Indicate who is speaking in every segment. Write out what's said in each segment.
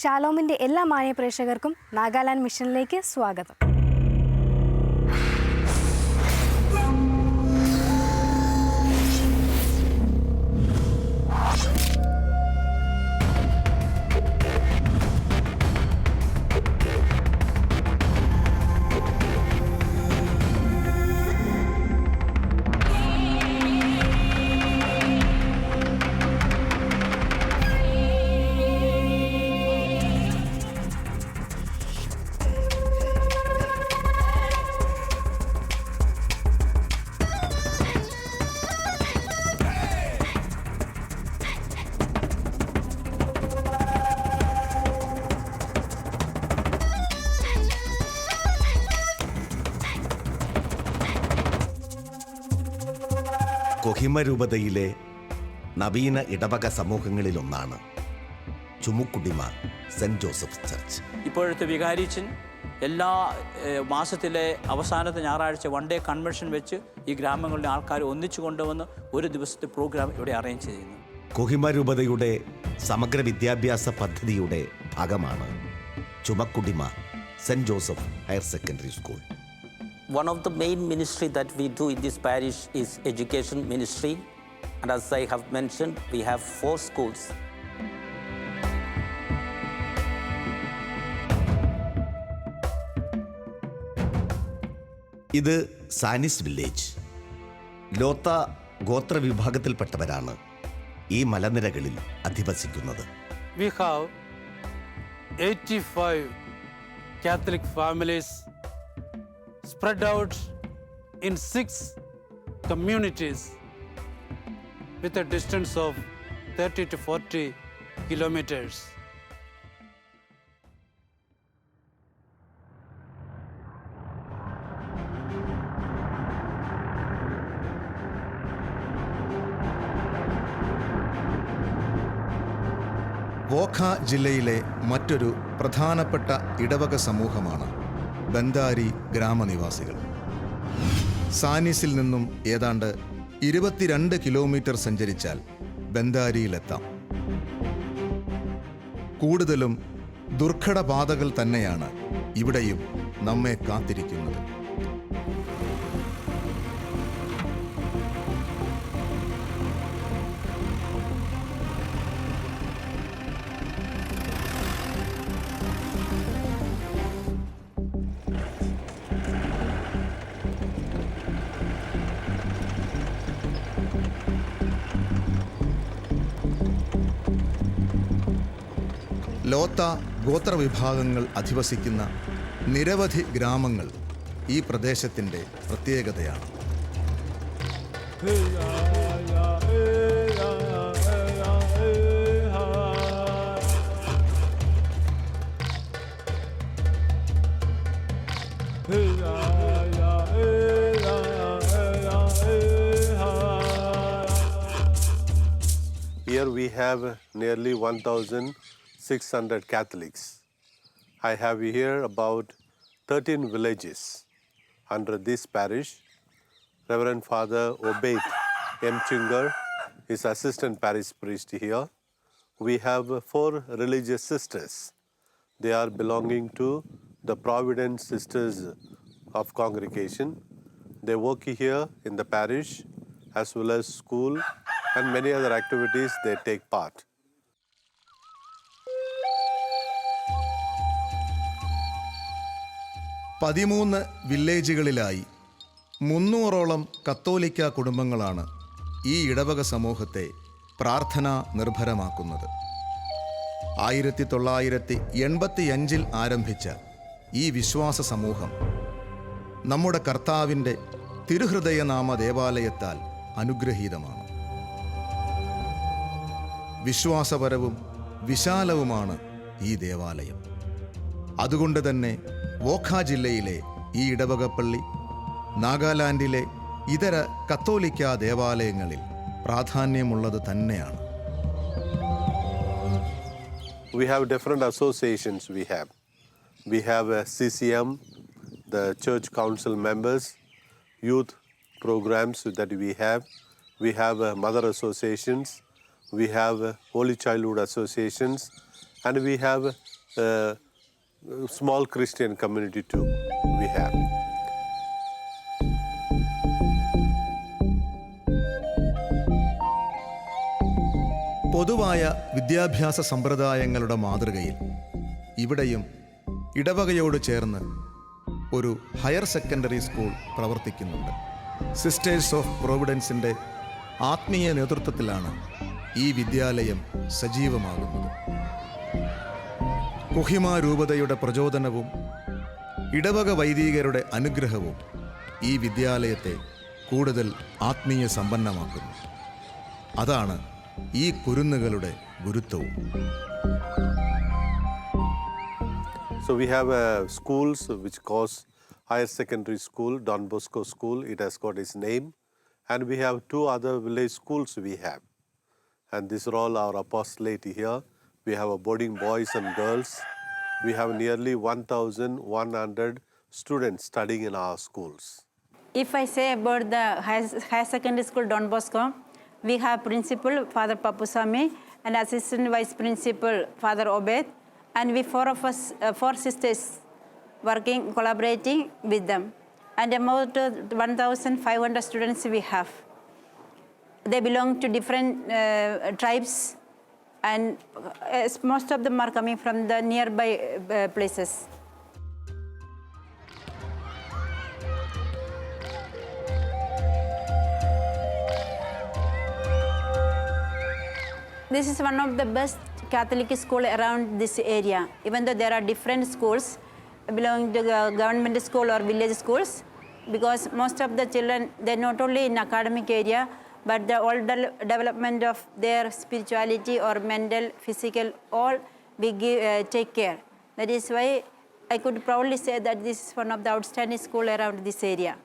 Speaker 1: ഷാലോമിന്റെ എല്ലാ മാന്യ പ്രേക്ഷകർക്കും നാഗാലാൻഡ് മിഷനിലേക്ക് സ്വാഗതം.
Speaker 2: കൊഹിമ രൂപതയിലെ നവീന ഇടവക സമൂഹങ്ങളിലൊന്നാണ് ചുമുക്കുടിമ സെന്റ് ജോസഫ് ചർച്ച്.
Speaker 3: ഇപ്പോഴത്തെ വികാരിച്ചൻ എല്ലാ മാസത്തിലെ അവസാനത്തെ ഞായറാഴ്ച വൺ ഡേ കൺവെൻഷൻ വെച്ച് ഈ ഗ്രാമങ്ങളിലെ ആൾക്കാർ ഒന്നിച്ചു കൊണ്ടുവന്ന് ഒരു ദിവസത്തെ പ്രോഗ്രാം ഇവിടെ അറേഞ്ച് ചെയ്യുന്നു.
Speaker 2: കൊഹിമ രൂപതയുടെ സമഗ്ര വിദ്യാഭ്യാസ പദ്ധതിയുടെ ഭാഗമാണ് Chumukedima saint Joseph higher secondary school.
Speaker 4: One of the main ministry that we do in this parish is education ministry. And as I have mentioned, we have four schools.
Speaker 2: ഇത് സാനിസ് village ലോത്ത ഗോത്ര വിഭാഗത്തിൽപ്പെട്ടവരാണ് ഈ മലനിരകളിൽ അധിവസിക്കുന്നത്
Speaker 5: we have 85 Catholic families spread out in six communities with a distance of 30 to 40 kilometers.
Speaker 6: Wokha ജില്ലയിലെ മറ്റൊരു പ്രധാനപ്പെട്ട ഇടവക സമൂഹമാണ് ബന്ദാരി ഗ്രാമനിവാസികൾ. സാനിസിൽ നിന്നും ഏതാണ്ട് ഇരുപത്തിരണ്ട് കിലോമീറ്റർ സഞ്ചരിച്ചാൽ ബന്ദാരിയിലെത്താം. കൂടുതലും ദുർഘട പാതകൾ തന്നെയാണ് ഇവിടെയും നമ്മെ കാത്തിരിക്കുന്നത്. ലോത്ത ഗോത്രവിഭാഗങ്ങൾ അധിവസിക്കുന്ന നിരവധി ഗ്രാമങ്ങൾ ഈ പ്രദേശത്തിന്റെ പ്രത്യേകതയാണ്.
Speaker 7: Here we have nearly 1,600 Catholics. I have here about 13 villages under this parish. Reverend Father Obeid M. Chingar is assistant parish priest here. We have four religious sisters. They are belonging to the Providence Sisters of Congregation. They work here in the parish as well as school and many other activities they take part.
Speaker 6: പതിമൂന്ന് വില്ലേജുകളിലായി മുന്നൂറോളം കത്തോലിക്ക കുടുംബങ്ങളാണ് ഈ ഇടവക സമൂഹത്തെ പ്രാർത്ഥനാ നിർഭരമാക്കുന്നത്. ആയിരത്തി തൊള്ളായിരത്തി എൺപത്തിയഞ്ചിൽ ആരംഭിച്ച ഈ വിശ്വാസ സമൂഹം നമ്മുടെ കർത്താവിന്റെ തിരുഹൃദയനാമ ദേവാലയത്താൽ അനുഗ്രഹീതമാണ്. വിശ്വാസപരവും വിശാലവുമാണ് ഈ ദേവാലയം. അതുകൊണ്ട് തന്നെ വോഖ ജില്ലയിലെ ഈ ഇടവകപ്പള്ളി നാഗാലാൻഡിലെ ഇതര കത്തോലിക്ക ദേവാലയങ്ങളിൽ പ്രാധാന്യമുള്ളത് തന്നെയാണ്.
Speaker 7: We have different associations we have we have a C C M the church council members youth programmes that we have we have a mother associations we have a holy childhood associations and we have small Christian community too. We have.
Speaker 6: പൊതുവായ വിദ്യാഭ്യാസ സമ്പ്രദായങ്ങളുടെ മാതൃകയിൽ ഇവിടെയും ഇടവകയോട് ചേർന്ന് ഒരു higher secondary school പ്രവർത്തിക്കുന്നുണ്ട് sisters of പ്രോവിഡൻസിന്റെ ആത്മീയ നേതൃത്വത്തിലാണ് ഈ വിദ്യാലയം സജീവമാകുന്നത് കുഹിമാരൂപതയുടെ പ്രചോദനവും ഇടവക വൈദികരുടെ അനുഗ്രഹവും ഈ വിദ്യാലയത്തെ കൂടുതൽ ആത്മീയ സമ്പന്നമാക്കുന്നു. അതാണ് ഈ കുരുന്നുകളുടെ ഗുരുത്വവും.
Speaker 7: So we have a schools which cause higher secondary school Don Bosco school it has got is name and we have two other village schools we have and this role our apostolate here We have a boarding boys and girls. We have nearly 1,100 students studying in our schools.
Speaker 8: If I say about the high, higher secondary school Don Bosco, we have principal Father Papusami and assistant vice principal Father Obed, and we four of us, uh, four sisters, working collaborating with them, and about uh, 1,500 students we have. They belong to different uh, tribes, and uh, most of them are coming from the nearby uh, places. This is one of the best Catholic school around this area. Even though there are different schools belonging to government school or village schools, because most of the children they're not only in academic area, but the all de- development of their spirituality or mental, physical, all we give, uh, take care. That is why I could proudly say that this is one of the outstanding school around this area.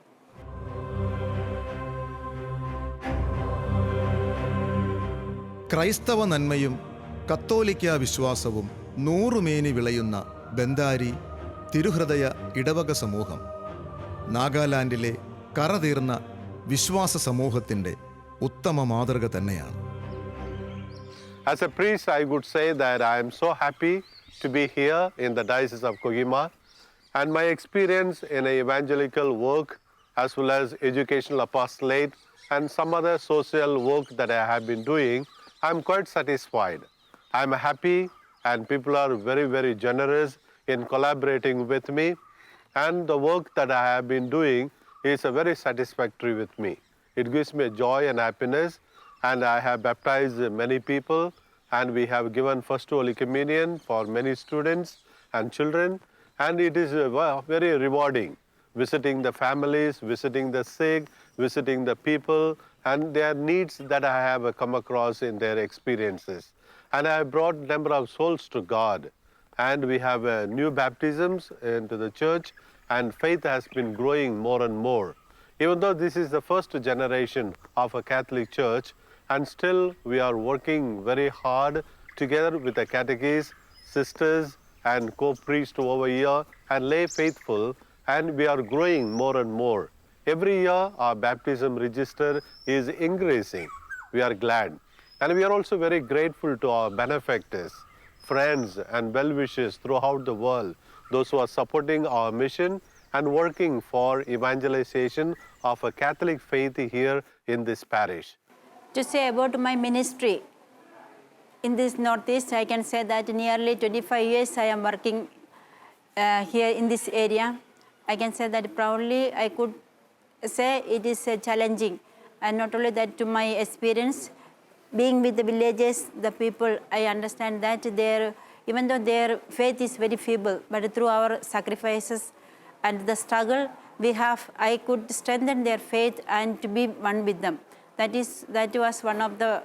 Speaker 6: ക്രൈസ്തവ നന്മയും കത്തോലിക്ക വിശ്വാസവും നൂറുമേനി വിളയുന്ന ബന്ദാരി തിരുഹൃദയ ഇടവക സമൂഹം നാഗാലാൻഡിലെ കറതീർന്ന വിശ്വാസ സമൂഹത്തിന്റെ ഉത്തമ മാതൃക തന്നെയാണ്
Speaker 7: As a priest, I would say that I am so happy to be here in the Diocese of Kohima, and my experience in evangelical work, as well as educational apostolate, and some other social work that I have been doing, I'm quite satisfied. I'm happy, and people are very, very generous in collaborating with me, and the work that I have been doing is uh, very satisfactory with me. It gives me joy and happiness, and I have baptized many people, and we have given First Holy Communion for many students and children, and it is uh, very rewarding visiting the families, visiting the sick, visiting the people, and their needs that I have come across in their experiences. And I have brought number of souls to God, and we have uh, new baptisms into the church, and faith has been growing more and more. Even though this is the first generation of a Catholic Church, and still we are working very hard together with the catechists, sisters, and co-priests over here, and lay faithful, and we are growing more and more. Every year our baptism register is increasing. We are glad. And we are also very grateful to our benefactors, friends, and well wishers throughout the world, those who are supporting our mission and working for evangelization of a Catholic faith here in this parish.
Speaker 8: To say about my ministry in this Northeast, I can say that nearly 25 years I am working uh, here in this area. I can say that proudly I could say it is uh, challenging. And not only that, to my experience, being with the villages, the people, I understand that their, even though their faith is very feeble, but through our sacrifices and the struggle we have, I could strengthen their faith and to be one with them. That is, that was one of the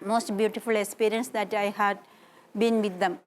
Speaker 8: most beautiful experience that I had been with them.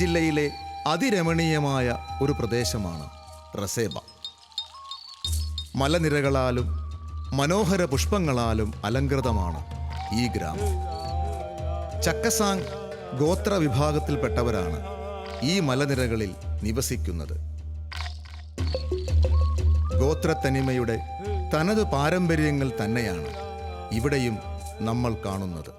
Speaker 6: ജില്ലയിലെ അതിരമണീയമായ ഒരു പ്രദേശമാണ് റസേബ. മലനിരകളാലും മനോഹര പുഷ്പങ്ങളാലും അലങ്കൃതമാണ് ഈ ഗ്രാമം. ചക്കസാങ് ഗോത്ര വിഭാഗത്തിൽപ്പെട്ടവരാണ് ഈ മലനിരകളിൽ നിവസിക്കുന്നത്. ഗോത്രത്തനിമയുടെ തനത് പാരമ്പര്യങ്ങൾ തന്നെയാണ് ഇവിടെയും നമ്മൾ കാണുന്നത്.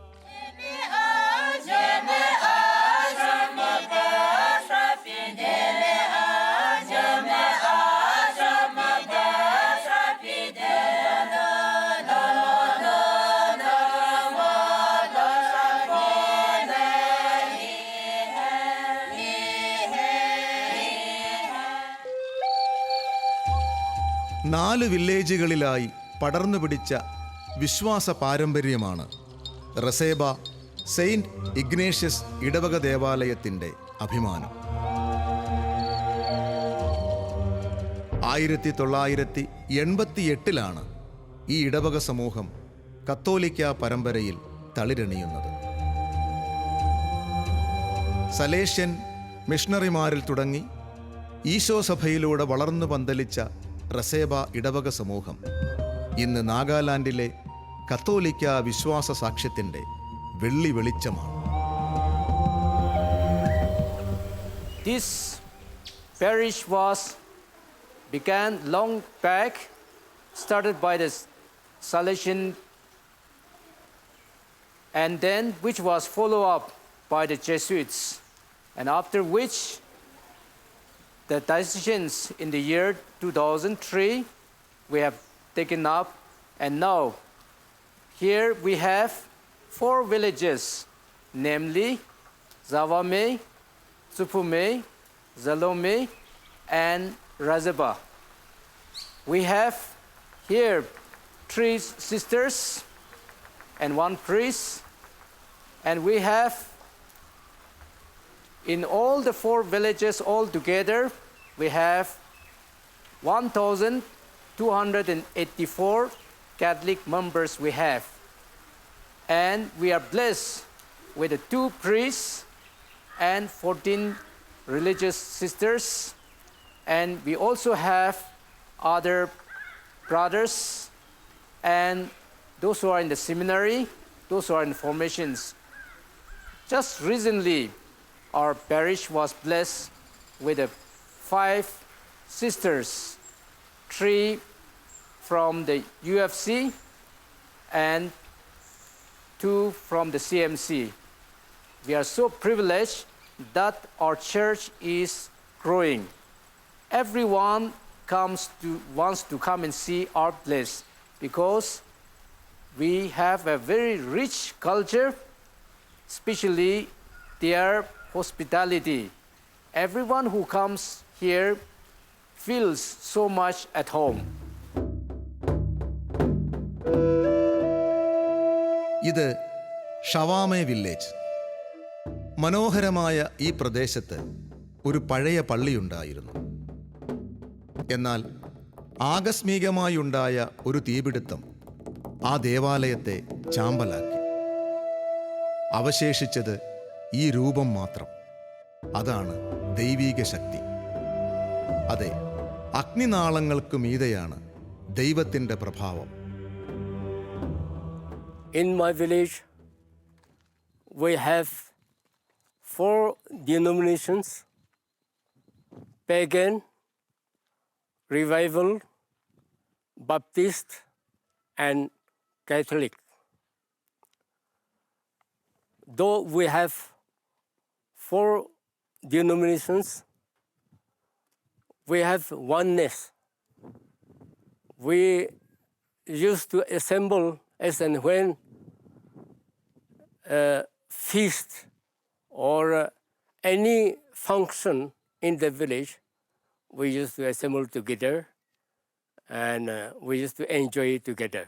Speaker 6: നാല് വില്ലേജുകളിലായി പടർന്നു പിടിച്ച വിശ്വാസ പാരമ്പര്യമാണ് റസേബ സെയിന്റ് ഇഗ്നേഷ്യസ് ഇടവക ദേവാലയത്തിന്റെ അഭിമാനം. ആയിരത്തി തൊള്ളായിരത്തി എൺപത്തി എട്ടിലാണ് ഈ ഇടവക സമൂഹം കത്തോലിക്ക പരമ്പരയിൽ തളിരണിയുന്നത്. സലേഷ്യൻ മിഷണറിമാരിൽ തുടങ്ങി ഈശോ സഭയിലൂടെ വളർന്നു പന്തലിച്ച റസേബ ഇടവക സമൂഹം ഇന്ന് നാഗാലാൻഡിലെ കത്തോലിക്ക വിശ്വാസ സാക്ഷ്യത്തിന്റെ വെള്ളി വെളിച്ചമാണ്
Speaker 3: This parish was began long back, started by the Salesian, and then which was followed up by the Jesuits, and after which the decisions in the year 2003 we have taken up, and now here we have four villages, namely Zavame, Tsupume, Zalome, and Razaba. We have here three sisters and one priest, and we have in all the four villages all together, we have 1,284 Catholic members we have. And we are blessed with two priests and 14 religious sisters. And we also have other brothers and those who are in the seminary, those who are in formations. Just recently, our parish was blessed with five sisters, three from the UFC and two from the CMC. We are so privileged that our church is growing. Everyone comes to wants to come and see our place because we have a very rich culture, especially their hospitality. Everyone who comes here feels so much at home.
Speaker 6: ഇത് ഷവാമെ village മനോഹരമായ ഈ പ്രദേശത്ത് ഒരു പഴയ പള്ളിയുണ്ടായിരുന്നു എന്നാൽ ആകസ്മികമായുണ്ടായ ഒരു തീപിടുത്തം ആ ദേവാലയത്തെ ചാമ്പലാക്കി അവശേഷിച്ചത് ഈ രൂപം മാത്രം. അതാണ് ദൈവീക ശക്തി. അതെ അഗ്നിനാളങ്ങൾക്ക് മീതെയാണ് ദൈവത്തിന്റെ പ്രഭാവം.
Speaker 9: In my village we have four denominations pagan revival Baptist and Catholic though we have four denominations, we have oneness. We used to assemble as and when a feast or any function in the village, we used to assemble together and uh, we used to enjoy it together.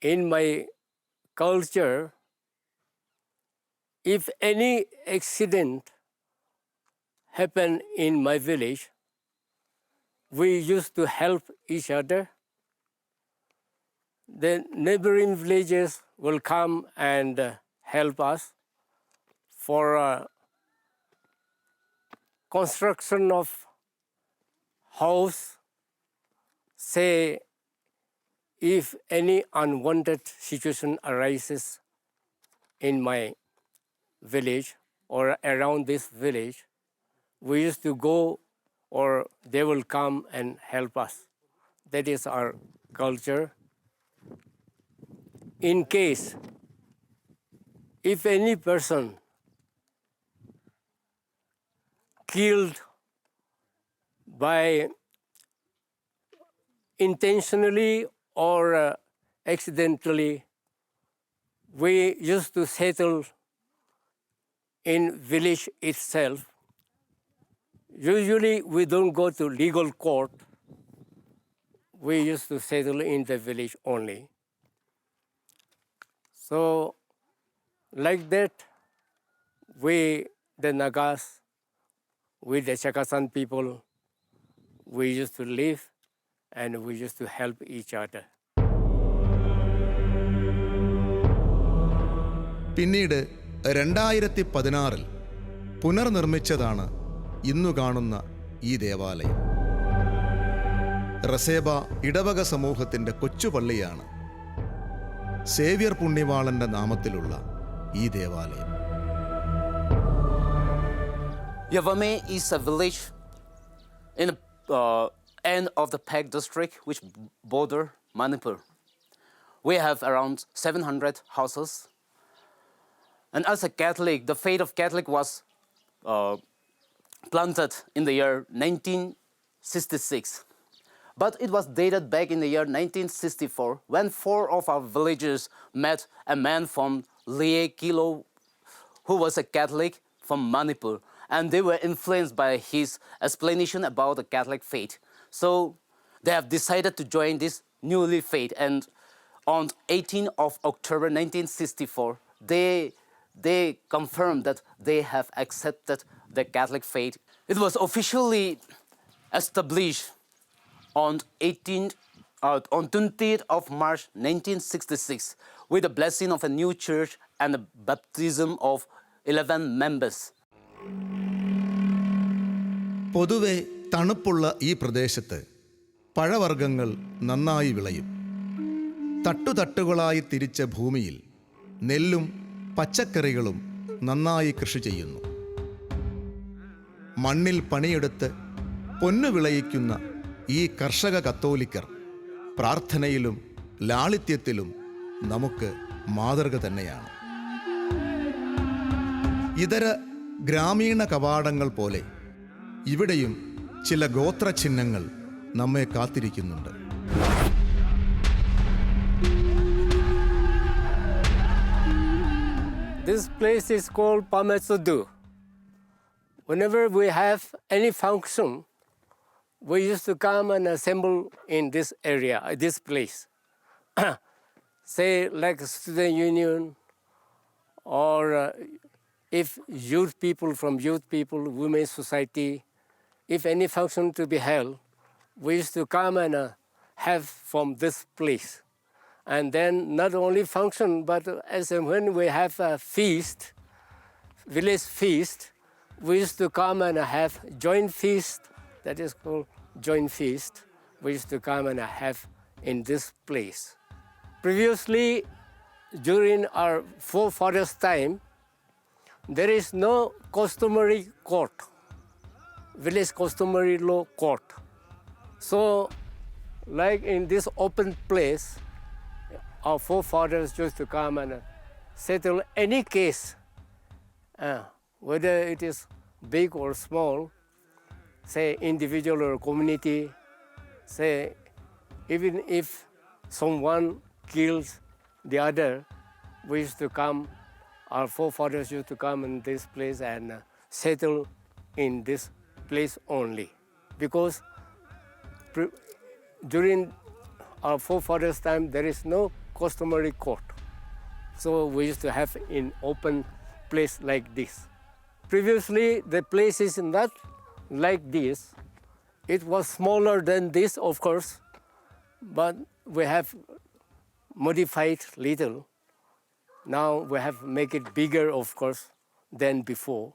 Speaker 9: In my culture, if any accident happened in my village, we used to help each other the neighboring villages will come and uh, help us. for uh, construction of house. Say, if any unwanted situation arises in my village or around this village, we used to go or they will come and help us. That is our culture. In case if any person killed by intentionally or uh, accidentally, we used to settle in village itself. Usually we don't go to legal court. We used to settle in the village only. So like that, we, the Nagas, with the Chakasan people, we used to live and we used to help each other.
Speaker 6: പിന്നീട് രണ്ടായിരത്തി പതിനാറിൽ പുനർനിർമ്മിച്ചതാണ് ഇന്നു കാണുന്ന ഈ ദേവാലയം റസേബ ഇടവക സമൂഹത്തിന്റെ കൊച്ചുപള്ളിയാണ് Xavier പുണ്യവാളന്റെ നാമത്തിലുള്ള ഈ ദേവാലയം
Speaker 4: Yavame is a village in the uh, end of the Peg district, which border Manipur. We have around 700 houses. And as a Catholic, the faith of Catholic was uh, planted in the year 1966. But it was dated back in the year 1964 when four of our villagers met a man from Lie Kilo who was a Catholic from Manipur, and they were influenced by his explanation about the Catholic faith. So they have decided to join this newly faith, and on 18 of October 1964, they they confirmed that they have accepted the Catholic faith. It was officially established on 18th, uh, on 20th of March 1966 with the blessing of a new church and the baptism of 11 members.
Speaker 6: പൊതുവെ തണുപ്പുള്ള ഈ പ്രദേശത്ത് പഴവർഗങ്ങൾ നന്നായി വിളയും തട്ടുതട്ടുകളായി തിരിച്ച ഭൂമിയിൽ നെല്ലും പച്ചക്കറികളും നന്നായി കൃഷി ചെയ്യുന്നു. മണ്ണിൽ പണിയെടുത്ത് പൊന്നു വിളയിക്കുന്ന ഈ കർഷക കത്തോലിക്കർ പ്രാർത്ഥനയിലും ലാളിത്യത്തിലും നമുക്ക് മാതൃക തന്നെയാണ്. ഇതര ഗ്രാമീണ കവാടങ്ങൾ പോലെ ഇവിടെയും ചില ഗോത്രചിഹ്നങ്ങൾ നമ്മെ കാത്തിരിക്കുന്നുണ്ട്.
Speaker 9: This place is called Pametsudu. Whenever we have any function, we used to come and assemble in this area, uh, this place. Say, like student union, or uh, if youth people from youth people, women's society, if any function to be held, we used to come and uh, have from this place. And then not only function, but as and when we have a feast, village feast, we used to come and have joint feast, that is called joint feast. We used to come and have in this place. Previously, during our forefathers' time, there is no customary court, village customary law court. So, like in this open place, our forefathers used to come and uh, settle any case, uh, whether it is big or small, say individual or community, say even if someone kills the other, we used to come, our forefathers used to come in this place and uh, settle in this place only. Because during our forefathers' time, there is no customary court. So we used to have in open place like this. Previously, the place is not like this. It was smaller than this, of course, but we have modified little. Now we have make it bigger, of course. than before.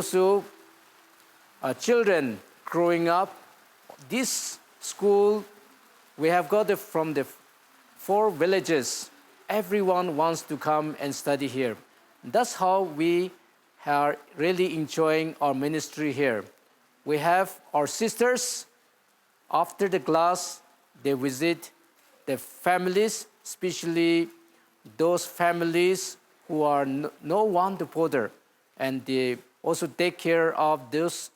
Speaker 3: Also uh, children growing up. This school, we have got from the four villages. Everyone wants to come and study here. That's how we are really enjoying our ministry here. We have our sisters. After the class, they visit the families, especially those families who are no, no one to bother. And they also take care of those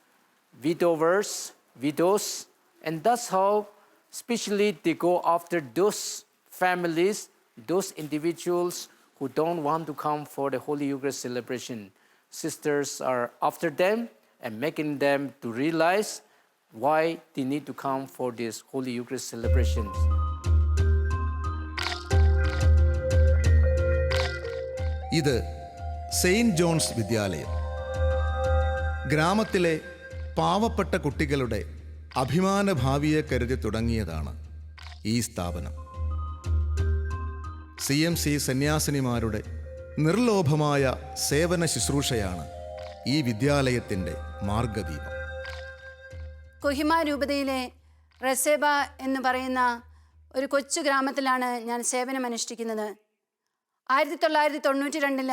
Speaker 3: widowers, widows. And that's how, especially, they go after those families, those individuals who don't want to come for the Holy Eucharist celebration. Sisters are after them and making them to realize why they need to come for this Holy Eucharist celebrations.
Speaker 6: ഇത് saint John's വിദ്യാലയം ഗ്രാമത്തിലെ പാവപ്പെട്ട കുട്ടികളുടെ അഭിമാന ഭാവിയെ കരുതി തുടങ്ങിയതാണ് ഈ സ്ഥാപനം. സി എം സി സന്യാസിനിമാരുടെ നിർലോഭമായ സേവന ശുശ്രൂഷയാണ് ഈ വിദ്യാലയത്തിന്റെ മാർഗദീപം.
Speaker 1: കൊഹിമ രൂപതയിലെ റസേബ എന്ന് പറയുന്ന ഒരു കൊച്ചു ഗ്രാമത്തിലാണ് ഞാൻ സേവനമനുഷ്ഠിക്കുന്നത്. ആയിരത്തി തൊള്ളായിരത്തി തൊണ്ണൂറ്റി രണ്ടിൽ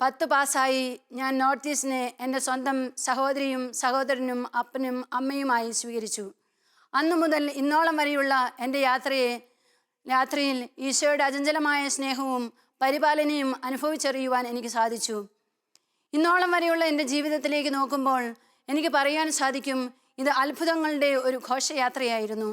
Speaker 1: പത്ത് പാസ്സായി ഞാൻ നോർത്ത് ഈസ്റ്റിനെ എന്റെ സ്വന്തം സഹോദരിയും സഹോദരനും അപ്പനും അമ്മയുമായി സ്വീകരിച്ചു. അന്നു മുതൽ ഇന്നോളം വരെയുള്ള എന്റെ യാത്രയെ രാത്രിയിൽ ഈശോയുടെ അചഞ്ചലമായ സ്നേഹവും പരിപാലനയും അനുഭവിച്ചറിയുവാൻ എനിക്ക് സാധിച്ചു. ഇന്നോളം വരെയുള്ള എന്റെ ജീവിതത്തിലേക്ക് നോക്കുമ്പോൾ എനിക്ക് പറയാൻ സാധിക്കും ഇത് അത്ഭുതങ്ങളുടെ ഒരു ഘോഷയാത്രയായിരുന്നു.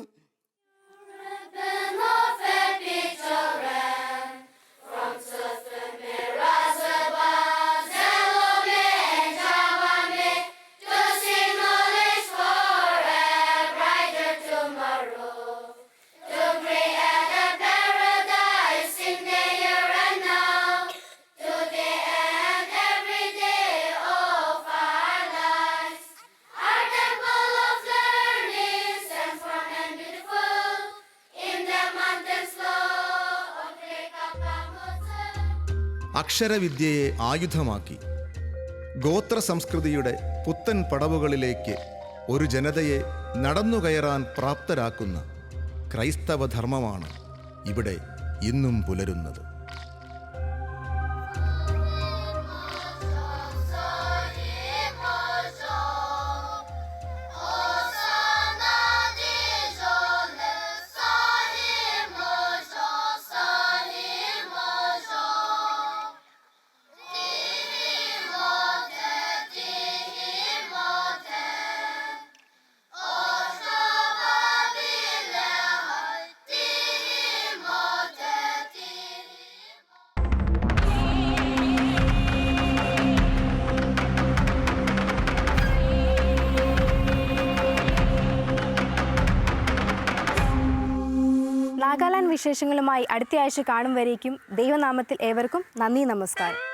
Speaker 6: അക്ഷരവിദ്യയെ ആയുധമാക്കി. ഗോത്ര സംസ്കൃതിയുടെ പുത്തൻ പടവുകളിലേക്ക് ഒരു ജനതയെ നടന്നുകയറാൻ പ്രാപ്തരാക്കുന്ന ക്രൈസ്തവ ധർമ്മമാണ് ഇവിടെ ഇന്നും പുലരുന്നത്.
Speaker 1: വിശേഷങ്ങളുമായി അടുത്ത ആഴ്ച കാണും വരേക്കും ദൈവനാമത്തിൽ ഏവർക്കും നന്ദി നമസ്കാരം.